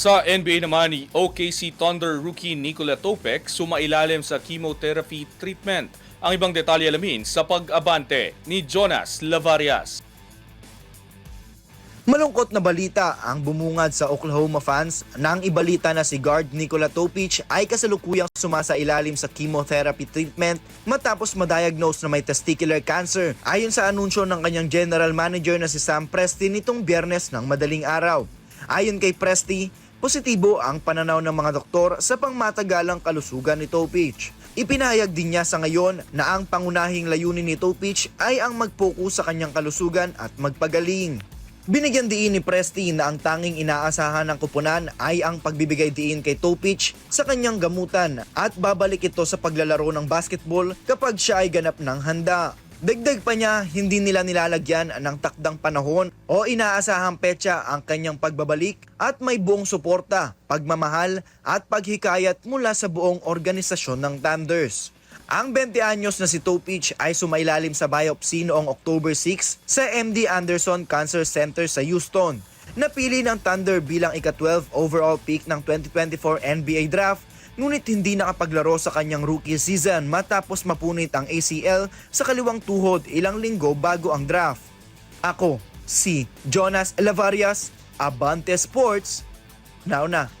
Sa NBA naman ni OKC Thunder rookie Nikola Topek sumailalim sa chemotherapy treatment. Ang ibang detalye alamin sa pag-abante ni Jonas Lavarias. Malungkot na balita ang bumungad sa Oklahoma fans nang ibalita na si guard Nikola Topic ay kasalukuyang sumasa ilalim sa chemotherapy treatment matapos madiagnose na may testicular cancer ayon sa anunsyo ng kanyang general manager na si Sam Presti nitong biyernes ng madaling araw. Ayon kay Presti, positibo ang pananaw ng mga doktor sa pangmatagalang kalusugan ni Topic. Ipinahayag din niya sa ngayon na ang pangunahing layunin ni Topic ay ang mag-focus sa kanyang kalusugan at magpagaling. Binigyan diin ni Presti na ang tanging inaasahan ng kupunan ay ang pagbibigay diin kay Topic sa kanyang gamutan at babalik ito sa paglalaro ng basketball kapag siya ay ganap ng handa. Dagdag pa niya, hindi nila nilalagyan ng takdang panahon o inaasahang petsa ang kanyang pagbabalik at may buong suporta, pagmamahal at paghikayat mula sa buong organisasyon ng Thunders. Ang 20 anyos na si Topic ay sumailalim sa biopsy noong October 6 sa MD Anderson Cancer Center sa Houston. Napili ng Thunder bilang ika-12 overall pick ng 2024 NBA Draft ngunit hindi nakapaglaro sa kanyang rookie season matapos mapunit ang ACL sa kaliwang tuhod ilang linggo bago ang draft. Ako, si Jonas Lavarias, Abante Sports. Now na.